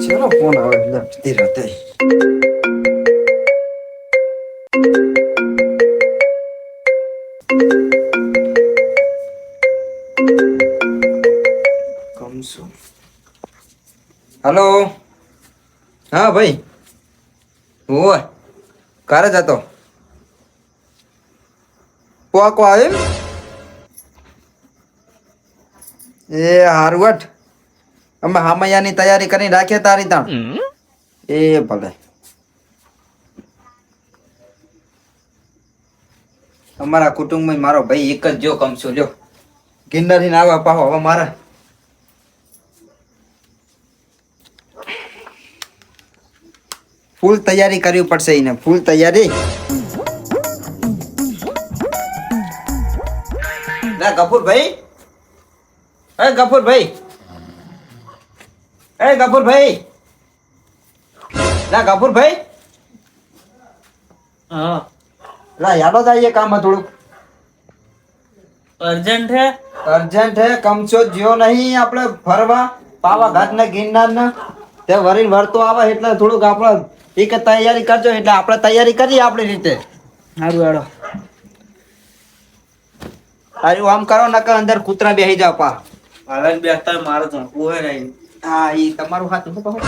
ચલો ફોન આવે એટલે અડધી રાતે હલો હા ભાઈ ઓય કારે જતો પોકો આવ્યો એ હારવટ અમે હામૈયાની તૈયારી કરી રાખીએ તારી તાણ. એ ભલે. અમારા કુટુંબમાં મારો ભાઈ એક જ જો કમશો જો ગિરનારી ના આવે પાહો હવે મારે. ફૂલ તૈયારી કરવી પડશે એને ફૂલ તૈયારી. ના ગફુરભાઈ એ ગફુરભાઈ. એ ગફુરભાઈ. ના ગફુરભાઈ. હા. લા યાદો થાય કામ થોડુંક. અર્જન્ટ હે? અર્જન્ટ હે કમચો જ્યો નહીં આપણે ફરવા. પાવાઘાટ ને ગિરનાર ને તે વરીન વરતો આવે એટલે થોડુંક આપણે એક તૈયારી કરજો એટલે આપણે તૈયારી કરીએ આપણી રીતે. સારું હેડો તારું આમ કરો નકર અંદર કૂતરા બેસી જાવ પા હાલન બેસતા મારે તો ઓહે નહીં હા એ તમારું હાથ હું કહું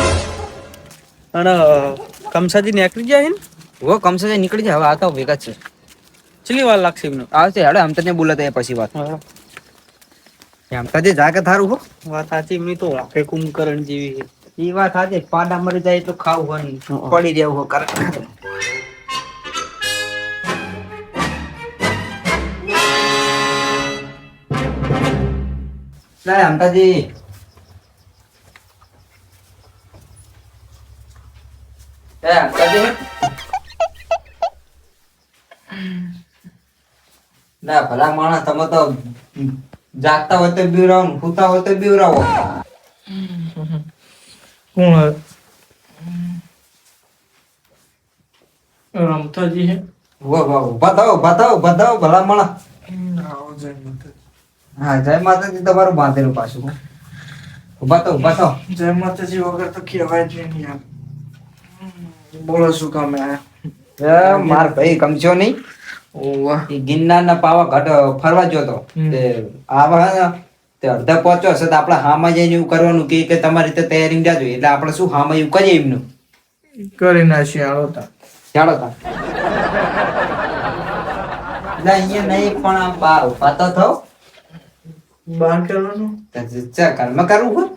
અને કમસાજી નીકળી જાય ને? હો કમસાજી નીકળી જાય હવે આ તો ભેગા છે. ચલી વાર લાગશે એમને? આવશે હેડો આમ તને બોલાતા એ પછી વાત. આમ તને જાગે થારું હો. વાત સાચી એમની તો વાકે કુંભકરણ જેવી છે. ઈ વાત સાચી પાડા મરી જાય તો ખાવું હોય પડી રહેવું હોય લાય એ અમતાજી ના ભલા માણસ તમે તો જાગતા હોય તો બીવરાવો સૂતા હોય તો બીવરાવો કોણ રમતાજી હે વાહ વાહ બતાવો બતાવો બતાવો ભલા માણસ આવો ભલા માણસ હા જય માતાજી તમારું બાંધેલું પાછું. ઊભા તો ઊભા તો જય માતાજી વગર તો કહેવાય જ નહીં યાર. બોલો શું કામ આયા માર ભાઈ કમજો નહીં. ઓવા એ ગિરનારના પાવાગઢ ફરવા ગયો તો. આવા તે અડધા પહોંચ્યો હશે તો આપણે હામાં જઈને એવું કરવાનું કે કે તમારી રીતે તૈયારી જાજો એટલે આપણે શું હામાં એવું કરીએ એમનું? કરી નાખી આવો તા ચાલો તા. અહીંયા નહીં પણ આમ બહાર ઊભા તો તો ચા ઘરમાં કરવું હોય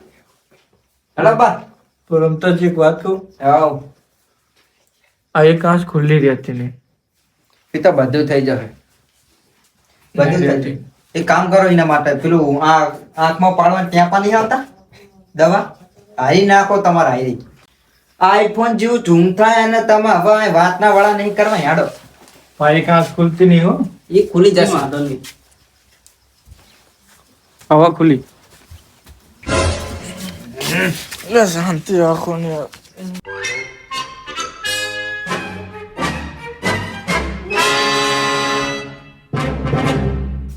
હેલો બા. તો રમતાજી એક વાત કહું. આવ આ એક ખુલ્લી રહેતી નહીં એ તો બધું થઈ જશે. બધું થઈ. એક કામ કરો એના માટે. પેલું આ આંખમાં પાડવા ટેપા નહીં આવતા? દવા? હારી નાખો તમારા હારી. આઈફોન જેવું ઝૂમ થાય અને તમે હવે વાત વાતના વાળા નહીં કરવા હેડો. એક આંખ ખુલતી નહીં હો. એ ખુલી જશે. હવા ખુલી શાંતિ રાખો ને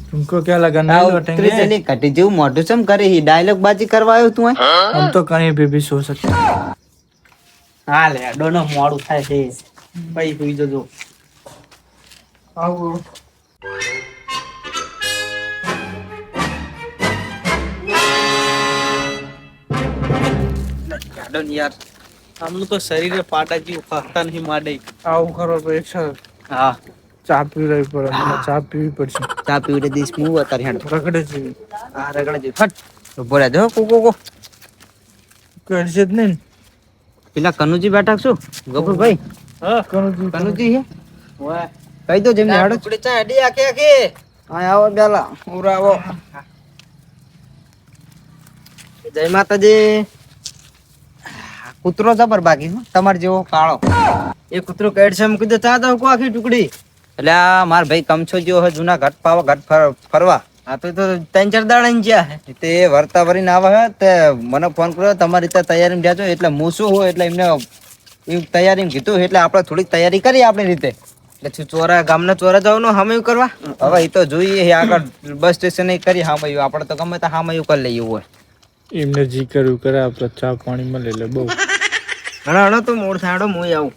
तुमको क्या लगा नहीं लौटेंगे ત્રીસની કટી જેવું મોઢું ચમ કરે ડાયલોગ બાજી કરવા આવ્યો તું અહીં? हम तो कहीं पे भी सो सकते हैं હા લે ડોનો મોડું થાય છે ભાઈ સુઈ જજો આવો હેડો ને યાર. આમનું તો શરીરે પાડા જેવું ફરતા નહીં માડે. આવું કરો તો એક હા. ચા પીવડાવી પડે ચા પીવી પડશે. ચા પીવડે દઈશ હું અત્યારે હેડ. રગડે છે. આ રગડે છે. ફટ ઊભો રહેજો કો કો કો. કરશે જ નહીં પેલા કનુજી બેઠા શું ગફુરભાઈ હા કનુજી. કનુજી હે? વાહ કહી દો જેમને હેડો. ચા હેડી આકે આકે હા આવો બેલા. ઉરાવો. જય માતાજી. કૂતરો જબર બાકી હો. તમાર જેવો કાળો. એ કૂતરો કેડ છે એમ કીધું ચા દો કો આખી ટુકડી? એટલે આ માર ભાઈ કમછો જેવો હે જૂના ઘાટ પાવા ઘટ ફરવા. આ તો તો ત્રણ ચાર દાડા ને જ્યાં હે. તે વર્તા ભરીને આવે હે તે મને ફોન કર્યો તમારી રીતે તૈયારી જાજો એટલે હું શું હોય એટલે એમને એ તૈયારી કીધું એટલે આપણે થોડીક તૈયારી કરી આપણી રીતે. એટલે તું ચોરા ગામના ચોરા જવાનું હામયું કરવા? હવે એ તો જોઈએ આગળ બસ સ્ટેશન કરી હામયું આપણે તો ગમે તો હામયું કરી લઈએ હોય. એમને જી કર્યું કરે આપણે ચા પાણી મળે એટલે બહુ. હણો હણો તો મોડ થાડો હું આવું.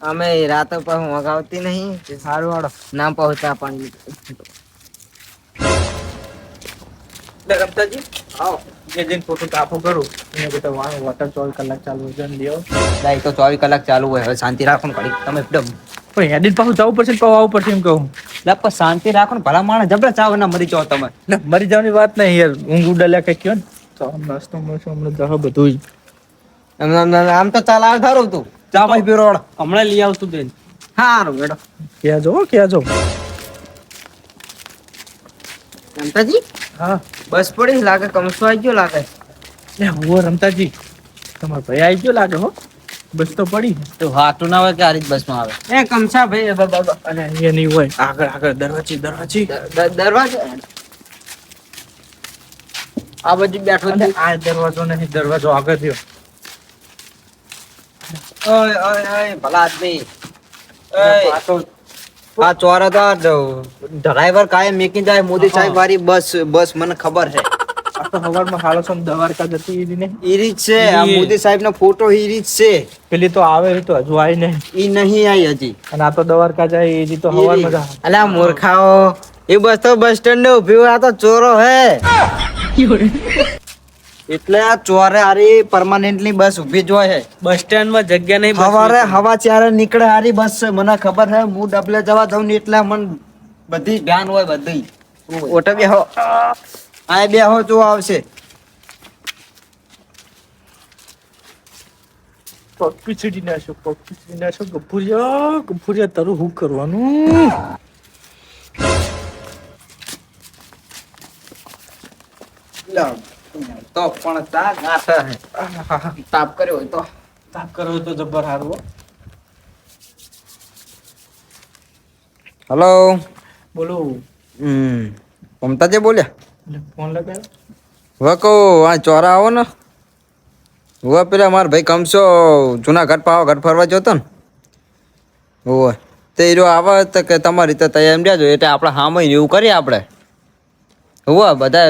અમે રાત પર મગાવતી નહીં સારું વાળો ના પહોંચતા પાણી. રમતાજી આવો. જે દિન ફોટો કાપો કરું એને તો વાહ વોટર ચોવીસ કલાક ચાલુ છે ને લ્યો. લાઈ તો ચોવીસ કલાક ચાલુ હોય હવે શાંતિ રાખો ને ઘડીક તમે એકદમ. પણ એડિટ પાછું જવું પડશે પાછું આવવું પડશે એમ કહું. લા પણ શાંતિ રાખો ને ભલા માણસ જબરા ચાવ ના મરી જાઓ તમે. ના મરી જવાની વાત નહીં યાર ઊંઘ ઉડાલ્યા કઈ કયો ને. તો નાસ્તો મળશે હમણાં બધું જ. આમ તો ચાલ આવે થારું તું. ચા ભાઈ પીરોડ હમણાં લઈ આવતું બેન. હારું બેડો ક્યાં જો ક્યાં જો રમતાજી? હા. બસ પડી લાગે કમસો આવી ગયો લાગે. લે હું રમતાજી. તમાર ભાઈ આવી ગયો લાગે હો. બસ તો પડી. તો હાટું ના હોય કે આ રીત બસમાં આવે? એ કમસા ભાઈ અને એ નહીં હોય. આગળ આગળ દરવાજી દરવાજી. દરવાજો. આ બધી બેઠો આ દરવાજો નહીં દરવાજો આગળ થયો ઓય ઓય ઓય ભલા આદમી. ઓય, આ ચોરા તો ડ્રાઈવર કાયમ મેકી જાય મોદી સાહેબ વાળી બસ બસ મને ખબર છે. હાલો દ્વારકા જતી ઈ ને? ઈ રીત છે આ મોદી સાહેબ નો ફોટો ઈ રીત છે. પેલી તો આવે તો હજુ આવી નહીં ઈ નહીં આઈ હજી. અને આ તો દવારકા જાય એ તો હવાર મજા અલા મૂર્ખાઓ એ બસ તો બસ સ્ટેન્ડ ને ઊભી હોય આ તો ચોરો હે. એટલે આ ચોરે હારી પરમાનન્ટલી બસ ઊભી જ હોય બસ સ્ટેન્ડમાં જગ્યા નહીં સવારે હવા ચારે નીકળે હારી બસ છે મને ખબર છે હું ડબલે જવા દઉં ને એટલે મન બધી ધ્યાન હોય બધી. ઓટો બે હો. આ બે હો જો આવશે. પગ પીછડી નાખો પગ પીછડી નાખો ગભુરિયા ગભુરિયા તારું હું કરવાનું? તો પણ તા ગાંઠ તાપ કર્યો હોય તો. તાપ કરો તો જબ્બર હારું હો. હલો. બોલો. હમ. મમતાજી બોલ્યા? ફોન લગાવ્યો હવે કહું આ ચોરા આવો ને. હવે પેલા મારા ભાઈ કમશો જુનાગઢ પાવાગઢ ફરવા જતો ને. હોવે તે હીરો આવે તો કે તમારી રીતે તૈયાર એમ જાજો એટલે આપણે હામે એવું કરીએ આપણે. હોવે બધા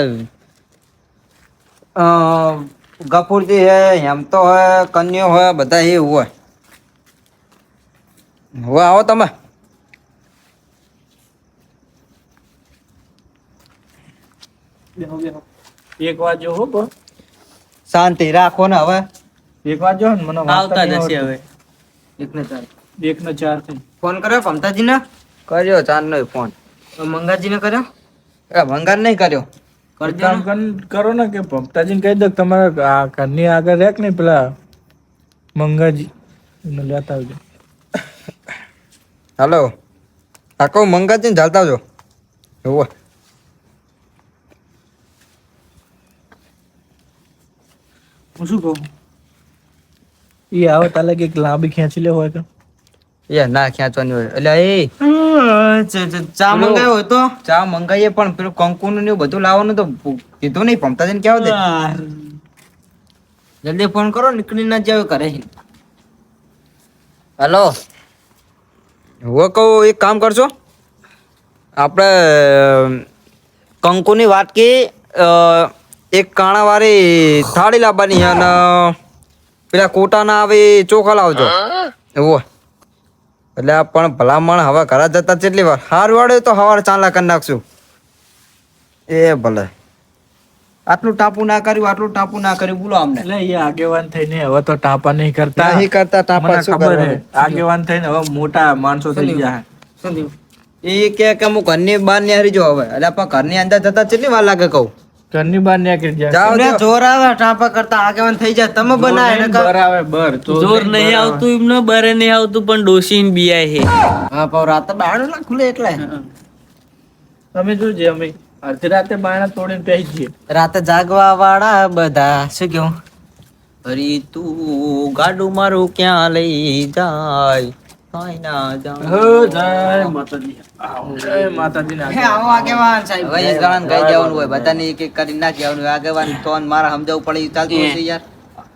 ગફુરજી હે હેમતો હે કન્યો હોય બધા એ હોય. હવે આવો તમે. એક વાગ્યો હો શાંતિ રાખો ને હવે. એક વાર જો મને આવતા જશે હવે. એક ને ચાર. એક ને ચાર થઈ. ફોન કર્યો પમતાજી ને કર્યો ચાર નો ફોન. મંગાજી ને કર્યો? એ મંગાર નહીં કર્યો. કર- કરો ને કે ભક્તાજીને કહી દો કે તમારા આ ઘરની આગળ રેક ને પેલા મંગાજી લેતા આવજો. હાલો. આ કહું મંગાજી ને ચાલતા આવજો. એવું હું શું કહું? એ આવે તાલે કે લાંબી ખેંચી લે હોય કે? એ ના ખેંચવાની હોય. એટલે એ. ચા મંગાવ્યો હોય તો? ચા મંગાવીએ પણ પેલું કંકુ નું બધું લાવવાનું તો કીધું નહીં પમતાજીને કેવું દે. જલ્દી ફોન કરો નીકળી ના જાવ કરે હેલો. હું કહું એક કામ કરશો આપણે કંકુની વાત કી એક કાણાવાળી થાળી લાવવાની અને પેલા કોટાના આવે ચોખા લાવજો. એવું એટલે આ પણ ભલામણ હવે ઘરે જતા કેટલી વાર હાર વાળે તો હવાર ચાલા કરી નાખશું. એ ભલે. આટલું ટાપુ ના કર્યું આટલું ટાપુ ના કર્યું બોલો અમને. એટલે એ આગેવાન થઈને હવે તો ટાપા નહીં કરતા. નહીં કરતા ટાપા શું ખબર આગેવાન થઈને હવે મોટા માણસો થઈ ગયા એ કે કે હું ઘરની બહારની હારી જો હવે. એટલે આપણા ઘરની અંદર જતા કેટલી વાર લાગે કહું. ઘરની બહાર નીકળી જાય. જાવ. જોર આવે ટાપા કરતા આગેવાન થઈ જાય. તમે બનાય બર આવે બર જોર નહીં આવતું એમને બરે નહીં આવતું પણ ડોસીન બિયાય હે હા પાવ રાતે બારણું ના ખુલે એટલે. તમે જોજે અમે અડધી રાતે બાયણા તોડીને બેસી જઈએ. રાતે જાગવા વાળા બધા શું કેવું અરે તું ગાડું મારું ક્યાં લઈ જાય?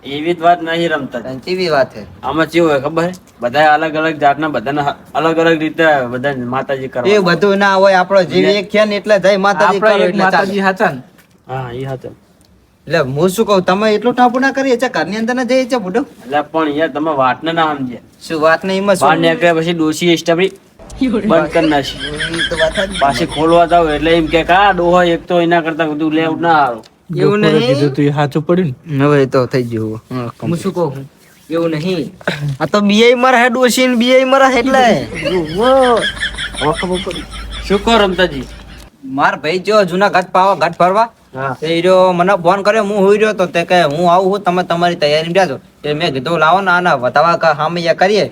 એવી જ વાત નહીં રમતા. કેવી વાત છે? આમાં કેવું હોય ખબર? બધા અલગ અલગ જાતના બધાના અલગ અલગ રીતે બધા માતાજી એ બધું ના હોય આપણો જીવ એક છે ને એટલે જય માતાજી કરો. માતાજી ને હા એ હતું એટલે હું શું કહું તમે એટલું ટાપુ ના કરીએ છે ઘરની અંદર ના જઈએ છે બુડો? એટલે પણ યાર તમે વાતને ના સમજ્યા. શું વાત નહીં એમાં બહાર શું નીકળ્યા પછી ડોસી સ્ટબરી બંધ કરી નાખી. વાત. પાછી ખોલવા જાવ એટલે એમ કે કા ડોહો એક તો એના કરતા બધું લેવું ના હારું એવું નહીં? કીધું તું સાચું પડ્યું ને? હવે તો થઈ ગયું હું શું કહું? એવું નહીં. આ તો બીઆઈ મરા હે ડોસી ને બીઆઈ મરા એટલે શું કહો રમતાજી? માર ભાઈ જો જૂના ઘાટ પાવા ઘાટ ફરવા. તે રહ્યો મને ફોન કર્યો હું હોઈ રહ્યો તો તે કહે હું આવું છું તમે તમારી તૈયારી જાજો એટલે મેં કીધું લાવો ને આના વતાવા કા હામૈયા કરીએ.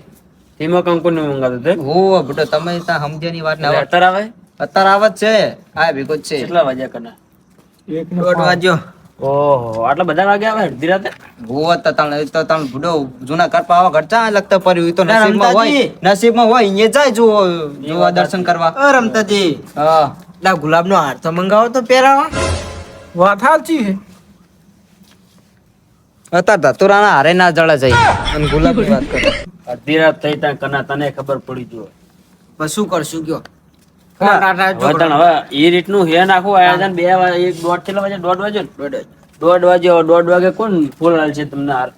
ધીમો કંકુ નું મંગાતો તે? હો બટો તમે ત્યાં સમજ્યાની વાત ના અત્યારે આવે? અત્યારે આવત છે. આ ભેગો છે. કેટલા વાગ્યા કના? એક ને દોઢ વાગ્યો. ઓહો આટલા બધા વાગ્યા આવે અડધી રાતે? હો તો તણ તો તણ બુડો જૂના કરપા આવા ઘાટ ચા લગતા પડ્યું ઈ તો નસીબમાં હોય નસીબમાં હોય અહીંયા જાય જો જોવા દર્શન કરવા. રમતાજી. હા. ગુલાબ નો હાર તો મંગાવો તો પહેરાવા. વાત સાચી છે. અત્યારે ધતુરાના હારે ના જળા જાય અને ગુલાબની વાત કરે. અડધી રાત થઈ ત્યાં કના તને ખબર પડી જો બસ શું કરશું કયો? હવે એ રીતનું હે નાખું આયોજન બે વાગે એક દોઢ કેટલા વાગે? દોઢ વાગે? દોઢ વાગે. દોઢ વાગે કોણ ફૂલ હાલ છે તમને હાર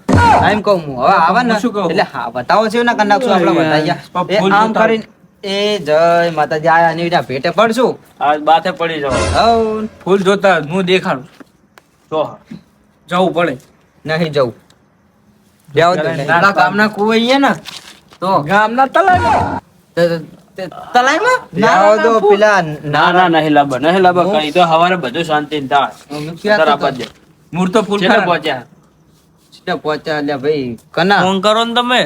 એમ કહું હું. હવે આવે ને શું કહું? એટલે હા બતાવો છે ને કનાક શું આપણે બતાવી પણ એ ફૂલ આમ કરીને એ જય માતાજી આયા આની વિના ભેટે પડશું. આ બાથે પડી જાવ હવ ફૂલ જોતા હું દેખાડું. જો જવું પડે. નહીં જવું. જાવ તો નાના ગામના કુવા અહીંયા ને તો. ગામના તલાઈ તલાઈમાં? જાવ તો પેલા ના ના નહીં લાંબા નહીં લાંબા કઈ. તો હવારે બધું શાંતિ થાય. મુખ્યા તો આપવા દે. મૂળ ફૂલ પહોંચ્યા. સીધા પહોંચ્યા લે ભાઈ કના. ફોન કરો ને તમે.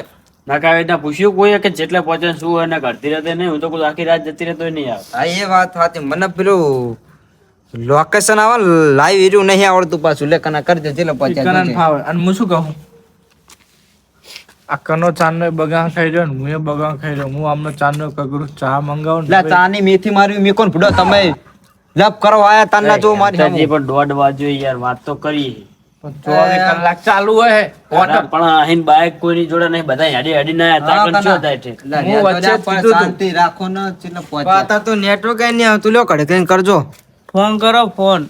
ના પૂછ્યું કોઈ કે જેટલે પહોંચે શું અને કરતી રહેતે નહીં હું તો કોઈ આખી રાત જતી રહેતો નહીં આવે હા એ વાત સાચી. મને પેલું લોકેશન આવે લાઈવ એર્યું નહીં આવડતું પાછું. લે કના કરજે જેટલે. ફાવે. અને હું શું કહું? આ કનો ચાંદનો બગાં ખાઈ રહ્યો ને હું એ બગાં ખાઈ રહ્યો. હું આમનો ચાંદનો કગરું ચા મંગાવું લે ને ચાની મેથી મારી મેં કોણ ભૂડો? તમે લપ કરો આયા તાના જો મારી હજી પણ દોઢ વાજો યાર વાત તો કરી. કલાક ચાલુ હે. પણ અહીં બાઈક કોઈની જોડે નહીં બધા હેડી હેડી ના હતા પણ શું થાય છે? હું વચ્ચે. શાંતિ રાખો ને ચિલ પહોંચ્યા. પાતા તો નેટવર્ક નહીં આવતું. લ્યો કડે કઈ કરજો. ફોન કરો ફોન.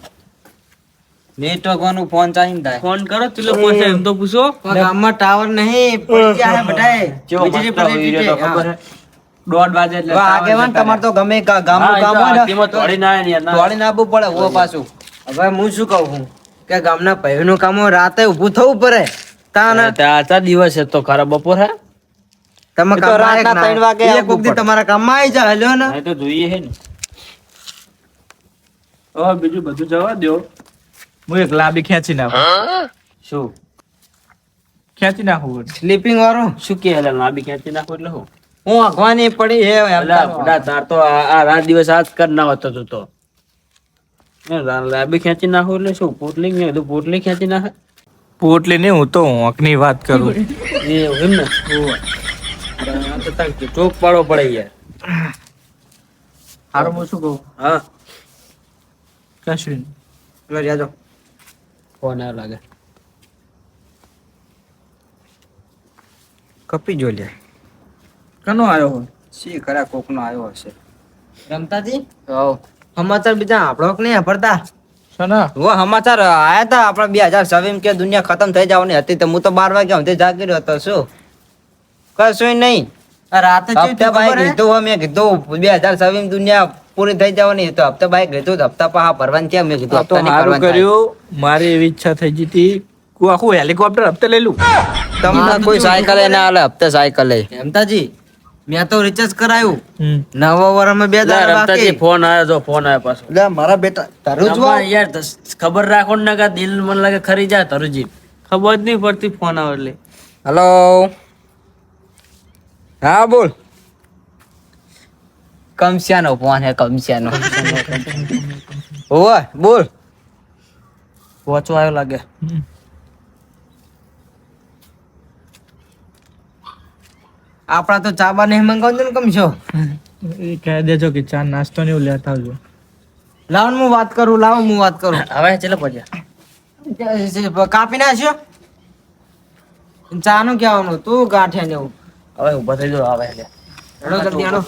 નેટવર્ક વાળું ફોન ચાલી થાય. ફોન કરો ચલો પહોંચે એમ તો પૂછો. ગામમાં ટાવર નહીં પડી ગયા હે બધાય. જો પડી તો ખબર. દોઢ વાગે એટલે આગેવાન તમાર તો ગમે ગામનું કામ હોય ને. તોડી ના આવે ને. પડે ઓ પાછું. હવે હું શું કહું છું કે ગામના ભાઈઓનું કામો રાતે ઊભું થવું પડે. તાના આટલા દિવસ તો ખરા બપોર હે? તમે રાતના ત્રણ વાગે એક વખતે તમારા કામમાં આવી જાય હલ્યો ને. તો જોઈએ હે ને. ઓહ બીજું બધું જવા દો હું એક લાબી ખેંચી નાખું. શું? ખેંચી નાખું સ્લીપિંગ વાળો? શું કે હેલા લાંબી ખેંચી નાખું એટલે હું? હું આંખવાની પડી હે તાર તો આ આ રાત દિવસ આજ કર ના હોતો તું. લાંબી ખેંચી નાખું એટલે શું પોટલી ને બધું પોટલી ખેંચી નાખે? પોટલી નહીં હું તો હોંકની વાત કરું. એમ ને? ચોક પાડો પડે યાર હારું હું શું કહું? હા. કશું નહીં. લો જાજો ફોન આવ્યો લાગે. કપી જો લે. કનો આવ્યો હોય સી ખરા કોક નો આવ્યો હશે? રમતાજી? હવ. સમાચાર બીજા આપણો કે નહીં સાંભળતા સના વો સમાચાર આયા તા આપણા બે હજાર છવ્વીસ કે દુનિયા ખતમ થઈ જવાની હતી તો હું તો બાર વાગ્યા સુધી જાગી રહ્યો હતો શું? કશું નહીં. રાતે હપ્તા હોય મેં કીધું બે હજાર છવ્વીસ દુનિયા પૂરી થઈ જવાની તો હપ્તા બાઈક કીધું હપ્તા પાહા ભરવાની ક્યાં મેં કીધું હપ્તા નહીં. કર્યું. મારી એવી ઈચ્છા થઈ ગઈ હતી. હું આખું હેલિકોપ્ટર હપ્તે લઈ લઉં. તમને કોઈ સાયકલ ના હાલે હપ્તે સાયકલ હેમતાજી મેં તો રિચાર્જ કરાયું. હમ. નવા વર્ષમાં બે દાડા બાકી. ફોન આવ્યો જો ફોન આવ્યો પાછો. લે મારા બેટા તારું જો યાર ખબર રાખો ને કે દિલ મને લાગે ખરી જાય તરુજી. ખબર જ નહીં પડતી ફોન આવે એટલે. હેલો હા બોલ. કમસ્યાનો ફોન હે કમસ્યાનો. ઓય બોલ. વોચો આવ્યો લાગે. હમ. તો તો ચાબા નહીં મંગાવજો ને કમશો એ કહી દેજો કે ચા નાસ્તો ને એવું લેતા આવજો. લાવો હું વાત કરું લાવો હું વાત કરું. હવે ચલો પહોંચ્યા કાપી નાખ્યો? ચાનું કહેવાનું તું ગાંઠે ને એવું. હવે ઊભા થઈ જાઓ આવે એટલે હેડો જલ્દી હેડો.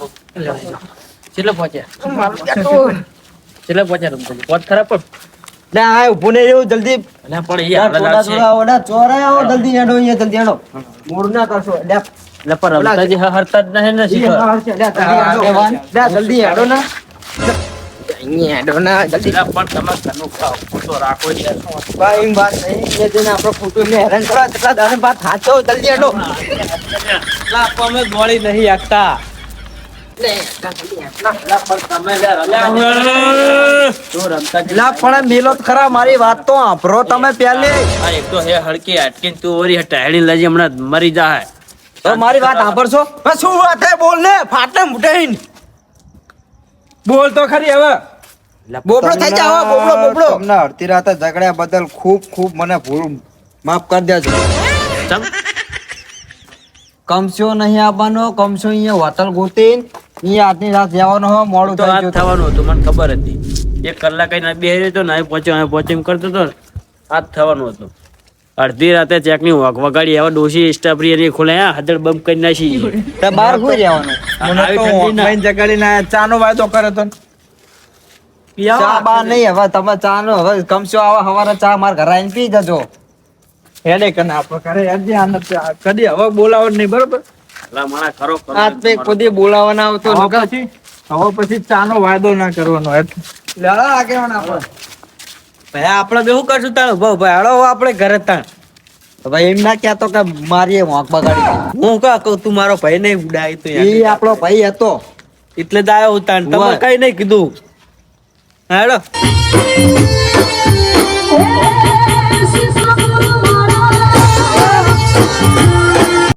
કેટલે પહોંચ્યા કેટલે પહોંચ્યા તમે પોત ખરાબ પણ. લે આ ઊભું ને એવું જલ્દી. પણ થોડા થોડા ઓડા ચોરાય આવો જલ્દી હેડો અહીંયા જલ્દી હેડો. મૂળ ના કરશો. લે. એટલે પણ રમતાજી હરતા જ નહીં ને શીખર. જલ્દી હેડો. ના. અહીંયા હેડો ના જલ્દી. પણ તમે ઘરનું ખાઓ રાખો યાર. ભાઈ એમ વાત નહીં. એ જઈને આપણો ફોટો ને હેરાન કરવા કેટલા દાડે બાદ હાચો જલ્દી આડો એટલે અમે ગોળી નહીં આપતા તો રમતાજી પણ મેલો ખરા મારી વાત તો સાંભળો તમે પેલી આ એક તો હે હળકી અટકીને તું ઓરી ટાળી લેજે હમણાં મરી જાય મારી વાત સાંભળશો? શું વાત હે? બોલ ને ફાટલે મુઠાઈને બોલ તો ખરી હવે. બોબડો થઈ જાવ બોબડો બોબડો. તમને અડધી રાતે ઝઘડ્યા બદલ ખૂબ ખૂબ મને ભૂલ માફ કરી દેજો. ચમ નહીં આવવાનો કમસો અહીંયા હોટલ ગોતીન અહીંયા આજની રાત જવાનો હો મોડું થઈ ગયું. થવાનું હતું મને ખબર હતી. એક કલાક ના બેહી તો ના પહોંચ્યો અહીં પહોંચી કરતો હતો હાથ થવાનું હતું. અડધી રાતે ચેકની વગ વગાડી આવા ડોસી સ્ટાફરી એની ખોલે આ હદળ બંધ કરી નાખી. તે બહાર કોઈ જવાનું મને આવી તો ઠંડી ના. ઓનલાઈન જગાડીને આયા. ચાનો વાયદો કરે તો. ચા બા નહીં હવે તમે ચા નો હવે કમશો આવા હવારે ચા માર ઘરે આવીને પી જજો. હેડે કને આપણે કરે હેડજે આને ચા. કદી હવે બોલાવો નહીં બરોબર? અલા મારા ખરો આજ તો કદી ખુદી આવતો હવે પછી? હવે પછી ચાનો વાયદો ના કરવાનો એટલે લેડા આગેવાન આપણે. ભાઈ આપણે બે શું કરશું તાણ ભાવ ભાઈ હળો આપણે ઘરે તાણ ભાઈ એમ ના કહેતો કે મારી વાંક બગાડી હું કા કહું તું મારો ભાઈ નહીં ઉડાય તો એ આપણો ભાઈ હતો એટલે જ આવ્યો હું તાણ તમે કઈ નહીં કીધું હેડો Thank hora.